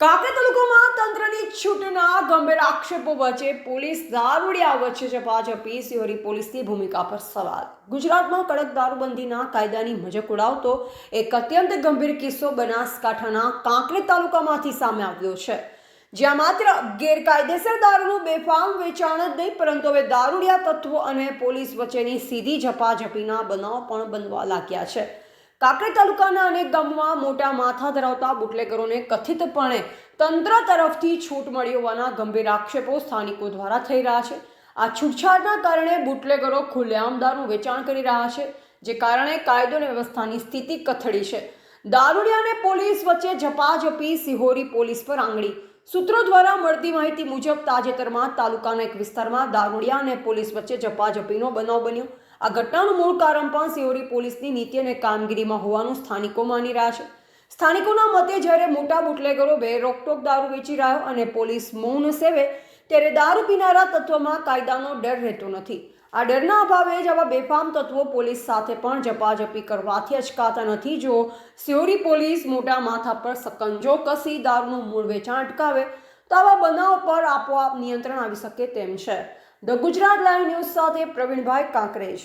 કાંકરા તાલુકામાં તંત્રની છૂટના ગંભીર આક્ષેપો વચ્ચે પોલીસ દારૂડિયા વચ્ચે ઝપાઝપી સિહોરી પોલીસની ભૂમિકા પર સવાલ. ગુજરાતમાં કડક દારૂબંધીના કાયદાની મજક ઉડાવતો એક અત્યંત ગંભીર કિસ્સો બનાસકાંઠાના કાંકરે તાલુકામાંથી સામે આવ્યો છે. જ્યાં માત્ર ગેરકાયદેસર દારૂનું બેફામ વેચાણ જ નહીં, પરંતુ હવે દારૂડિયા તત્વો અને પોલીસ વચ્ચેની સીધી ઝપાઝપીના બનાવ પણ બનવા લાગ્યા છે. કાંકરેજ તાલુકાના અનેક ગામમાં મોટા માથા ધરાવતા બુટલેગરોને કથિતપણે તંત્ર તરફથી છૂટ મળી હોવાના ગંભીર આક્ષેપો સ્થાનિકો દ્વારા થઈ રહ્યા છે. આ છૂટછાટના કારણે બુટલેગરો ખુલ્લેઆમ દારૂનું વેચાણ કરી રહ્યા છે, જે કારણે કાયદો અને વ્યવસ્થાની સ્થિતિ કથળી છે. દારૂડિયા પોલીસ વચ્ચે ઝપાઝપી સિહોરી પોલીસ પર આંગળી. સૂત્રો દ્વારા મળતી માહિતી મુજબ તાજેતરમાં તાલુકાના એક વિસ્તારમાં દારૂડિયા અને પોલીસ વચ્ચે ઝપાઝપીનો બનાવ બન્યો. આ ઘટનાનું મૂળ કારણ પણ સિયોરી પોલીસની નીતિ અને કામગીરીમાં હોવાનું સ્થાનિકો માની રહ્યા છે. સ્થાનિકોના મતે જ્યારે મોટા બુટલેગરો બે રોકટોક દારૂ વેચી રહ્યો અને પોલીસ મૌન સેવે, ત્યારે દારૂ પીનારા તત્વમાં કાયદાનો ડર રહેતો નથી. આ ડરના અભાવે જ આવા બેફામ તત્વો પોલીસ સાથે પણ ઝપાઝપી કરવાથી અચકાતા નથી. જો સિયોરી પોલીસ મોટા માથા પર સકંજો કસી દારૂનું મૂળ વેચાણ અટકાવે, તો આવા બનાવ પર આપોઆપ નિયંત્રણ આવી શકે તેમ છે. ધ ગુજરાત લાઈવ ન્યૂઝ સાથે પ્રવીણભાઈ કાંકરેજ.